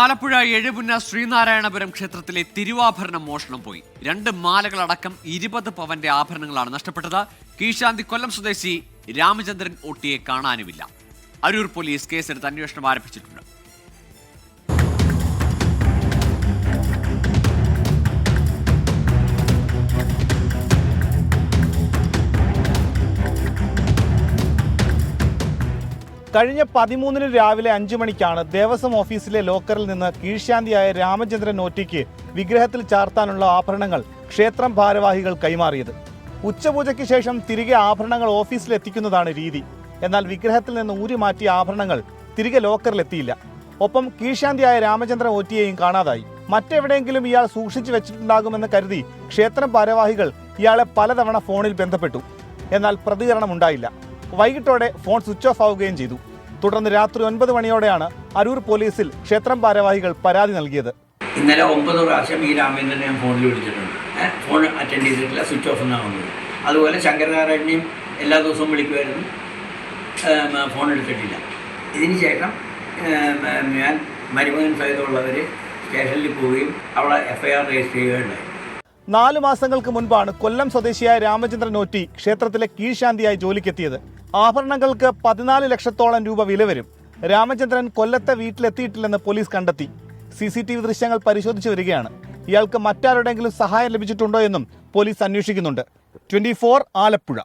ആലപ്പുഴ എഴുപുന്ന ശ്രീനാരായണപുരം ക്ഷേത്രത്തിലെ തിരുവാഭരണം മോഷണം പോയി. രണ്ട് മാലകളടക്കം ഇരുപത് പവന്റെ ആഭരണങ്ങളാണ് നഷ്ടപ്പെട്ടത്. കീശാന്തി കൊല്ലം സ്വദേശി രാമചന്ദ്രൻ ഒട്ടിയെ കാണാനുമില്ല. അരൂർ പോലീസ് കേസെടുത്ത് അന്വേഷണം ആരംഭിച്ചിട്ടുണ്ട്. കഴിഞ്ഞ പതിമൂന്നിന് രാവിലെ അഞ്ചു മണിക്കാണ് ദേവസ്വം ഓഫീസിലെ ലോക്കറിൽ നിന്ന് കീഴ്ശാന്തിയായ രാമചന്ദ്രൻ നോറ്റിക്ക് വിഗ്രഹത്തിൽ ചാർത്താനുള്ള ആഭരണങ്ങൾ ക്ഷേത്രം ഭാരവാഹികൾ കൈമാറിയത്. ഉച്ചപൂജയ്ക്ക് ശേഷം തിരികെ ആഭരണങ്ങൾ ഓഫീസിൽ എത്തിക്കുന്നതാണ് രീതി. എന്നാൽ വിഗ്രഹത്തിൽ നിന്ന് ഊരി മാറ്റിയ ആഭരണങ്ങൾ തിരികെ ലോക്കറിലെത്തിയില്ല. ഒപ്പം കീഴ്ശാന്തിയായ രാമചന്ദ്രൻ ഓറ്റിയെയും കാണാതായി. മറ്റെവിടെയെങ്കിലും ഇയാൾ സൂക്ഷിച്ചു വെച്ചിട്ടുണ്ടാകുമെന്ന് കരുതി ക്ഷേത്രം ഭാരവാഹികൾ ഇയാളെ പലതവണ ഫോണിൽ ബന്ധപ്പെട്ടു. എന്നാൽ പ്രതികരണം ഉണ്ടായില്ല. വൈകിട്ടോടെ ഫോൺ സ്വിച്ച് ഓഫ് ആവുകയും ചെയ്തു. തുടർന്ന് രാത്രി ഒൻപത് മണിയോടെയാണ് അരൂർ പോലീസിൽ ക്ഷേത്രം ഭാരവാഹികൾ പരാതി നൽകിയത്. ഇന്നലെ ഒമ്പത് പ്രാവശ്യം ഈ രാമേന്ദ്രനെ ഞാൻ ഫോണിൽ വിളിച്ചിട്ടുണ്ട്. ഫോൺ അറ്റൻഡ് ചെയ്തിട്ടില്ല സ്വിച്ച് ഓഫ് എന്നാണ് വന്നത്. അതുപോലെ ശങ്കരനാരായണനെയും എല്ലാ ദിവസവും വിളിക്കുമായിരുന്നു. ഫോൺ എടുത്തിട്ടില്ല. ഇതിന് ശേഷം ഞാൻ മരുമകൻ സഹിതമുള്ളവർ സ്റ്റേഷനിൽ പോവുകയും അവിടെ എഫ്ഐആർ ആർ രജിസ്റ്റർ ചെയ്യുകയുണ്ടായി. നാലു മാസങ്ങൾക്ക് മുൻപാണ് കൊല്ലം സ്വദേശിയായ രാമചന്ദ്രൻ ഓറ്റി ക്ഷേത്രത്തിലെ കീഴ്ശാന്തിയായി ജോലിക്കെത്തിയത്. ആഭരണങ്ങൾക്ക് പതിനാല് ലക്ഷത്തോളം രൂപ വില വരും. രാമചന്ദ്രൻ കൊല്ലത്തെ വീട്ടിലെത്തിയിട്ടില്ലെന്ന് പോലീസ് കണ്ടെത്തി. സി സി ടി വി ദൃശ്യങ്ങൾ പരിശോധിച്ചു വരികയാണ്. ഇയാൾക്ക് മറ്റാരുടെങ്കിലും സഹായം ലഭിച്ചിട്ടുണ്ടോ എന്നും പോലീസ് അന്വേഷിക്കുന്നുണ്ട്. ട്വന്റി ആലപ്പുഴ.